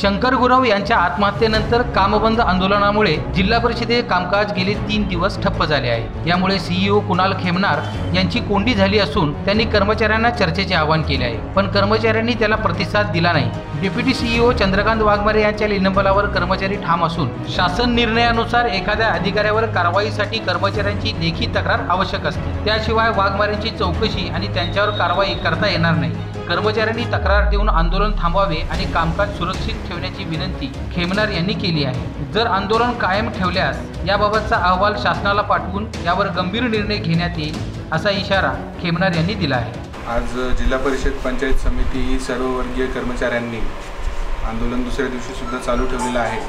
शंकर गुरव यांच्या आत्महत्येनंतर कामबंद आंदोलनामुळे जिल्हा परिषदेचे कामकाज गेले तीन दिवस ठप्प झाले आहे. यामुळे सीईओ कुणाल खेमनार यांची कोंडी झाली असून त्यांनी कर्मचाऱ्यांना चर्चेचे आवाहन केले आहे. पण कर्मचाऱ्यांनी त्याला प्रतिसाद दिला नाही. डेप्युटी सीईओ चंद्रकांत वाघमारे यांच्या निलंबनावर कर्मचारी ठाम असून शासन निर्णयानुसार एखाद्या अधिकाऱ्यावर कारवाईसाठी कर्मचाऱ्यांची लेखी तक्रार आवश्यक असते. त्याशिवाय वाघमारेंची चौकशी आणि त्यांच्यावर कारवाई करता येणार नाही. कर्मचाऱ्यांनी तक्रार देऊन आंदोलन थांबवावे आणि कामकाज सुरक्षित ठेवण्याची विनंती खेमनार यांनी केली आहे. जर आंदोलन कायम ठेवल्यास याबाबतचा अहवाल शासनाला पाठवून यावर गंभीर निर्णय घेण्यात येईल असा इशारा खेमनार यांनी दिला आहे. आज जिल्हा परिषद पंचायत समिती ही सर्ववर्गीय कर्मचाऱ्यांनी आंदोलन दुसऱ्या दिवशी सुद्धा चालू ठेवलेलं आहे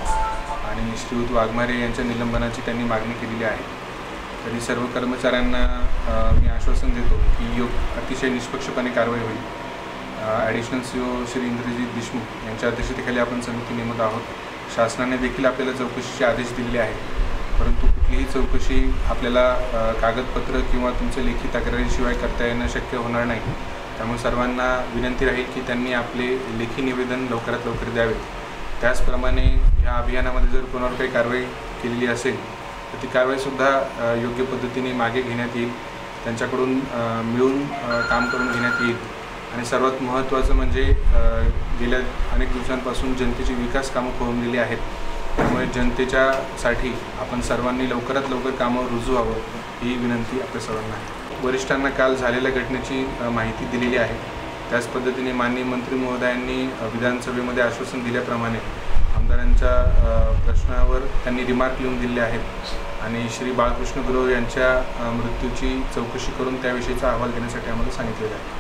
आणि श्रीयुत वाघमारे यांच्या निलंबनाची त्यांनी मागणी केलेली आहे. तरी सर्व कर्मचाऱ्यांना मी आश्वासन देतो की योग अतिशय निष्पक्षपणे कारवाई होईल. Additional C O Shri Indrajeet Deshmukh यांच्या अध्यक्षतेखाली आपण समिती नेमत आहोत. शासनाने देखील आपल्याला चौकशीचे आदेश दिलेले आहेत. परंतु कुठलीही चौकशी आपल्याला कागदपत्र किंवा तुमच्या लेखी तक्रारीशिवाय करता येणं शक्य होणार नाही. त्यामुळे सर्वांना विनंती राहील की त्यांनी आपले लेखी निवेदन लवकरात लवकर द्यावे त्याचप्रमाणे ह्या अभियानामध्ये जर कोणावर काही कारवाई केलेली असेल तर ती कारवाईसुद्धा योग्य पद्धतीने मागे घेण्यात येईल. त्यांच्याकडून मिळून काम करून घेण्यात येईल. आणि सर्वात महत्त्वाचं म्हणजे गेल्या अनेक दिवसांपासून जनतेची विकास कामं खोळंबलेली आहेत. त्यामुळे जनतेच्यासाठी आपण सर्वांनी लवकरात लवकर कामावर रुजू व्हावं ही विनंती आपल्या सर्वांना आहे. वरिष्ठांना काल झालेल्या घटनेची माहिती दिलेली आहे. त्याच पद्धतीने माननीय मंत्री महोदयांनी विधानसभेमध्ये आश्वासन दिल्याप्रमाणे आमदारांच्या प्रश्नावर त्यांनी रिमार्क लिहून दिले आहेत. आणि श्री बाळकृष्ण गुरव यांच्या मृत्यूची चौकशी करून त्याविषयीचा अहवाल घेण्यासाठी आम्हाला सांगितलेलं आहे.